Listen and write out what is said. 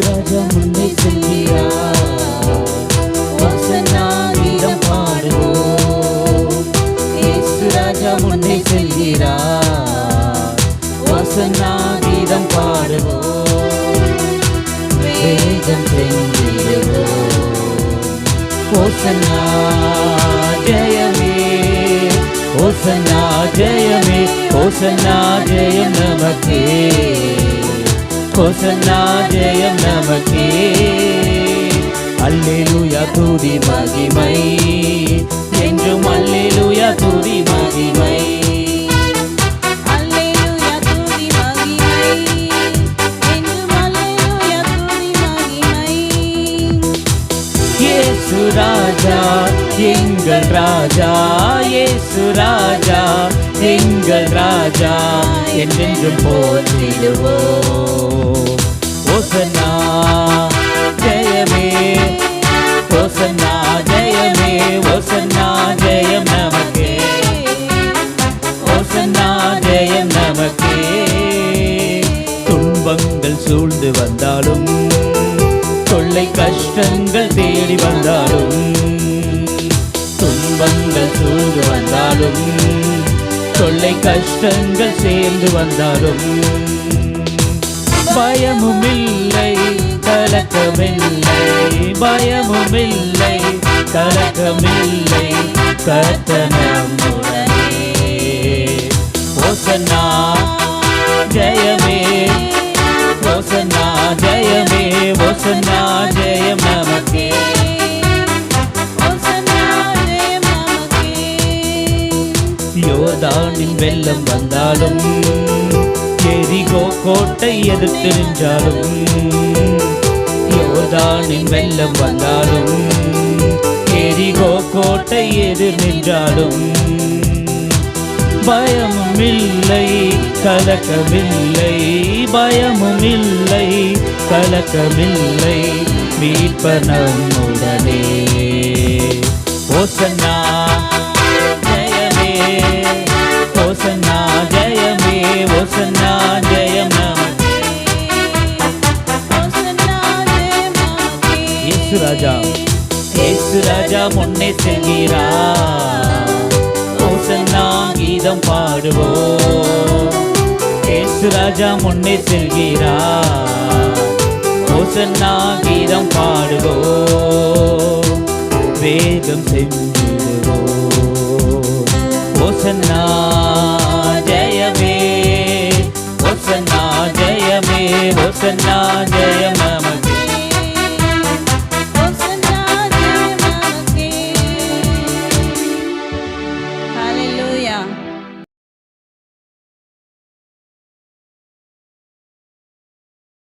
ராஜா முன்னே செல்கிறார் ஓசன்னா பாடுவோம். ராஜா முன்னே செல்கிறார் ஓசன்னா பாடுவோம். வேகம் சென்றிடுவோம் ஓசன்னா ஜெயமே. ஓசனா ஜெயமே. ஜெயம் நமக்கே. ஓசன்னா ஜெயம் நமக்கே அல்லேலூயா தூதி மகிமை இயேசு ராஜா எங்கள் ராஜா இயேசு ராஜா எங்கள் ராஜா என்றென்றும் போற்றிடுவோ ஓசன்னா ஜெயமே ஓசன்னா ஜெயமே ஓசன்னா ஜெயம் நமக்கே. ஓசன்னா ஜெயம் நமக்கே. துன்பங்கள் சூழ்ந்து வந்தாலும் தொல்லை கஷ்டங்கள் தேடி வந்த சேர்ந்து வந்தாலும் தொல்லை கஷ்டங்கள் சேர்ந்து வந்தாலும். பயமும் இல்லை கலக்கமில்லை பயமும் இல்லை கலக்கமில்லை கர்த்தனமுடனே ஓசன்னா ஜெயமே ஓசன்னா ஜெயமே ஓசன்னா ஜெயம் யோர்தானின் வெள்ளம் வந்தாலும் எரிகோ கோட்டை எதிர்த்து நின்றாலும் யோர்தானின் வெள்ளம் வந்தாலும் எரிகோ கோட்டை எதிர் நின்றாலும் பயமும் இல்லை கலக்கமில்லை பயமும் இல்லை கலக்கமில்லை மீட்பர் நம்முடனே ஓசன்னா இயேசு ராஜா முன்னே செல்கிறார். ஓசன்னா கீதம் பாடுவோம். இயேசு ராஜா முன்னே செல்கிறார். ஓசன்னா கீதம் பாடுவோம். வேகம் செஞ்சிடுவோம். ஓசன்னா ஜெயமே. ஓசன்னா ஜெயமே. ஓசன்னா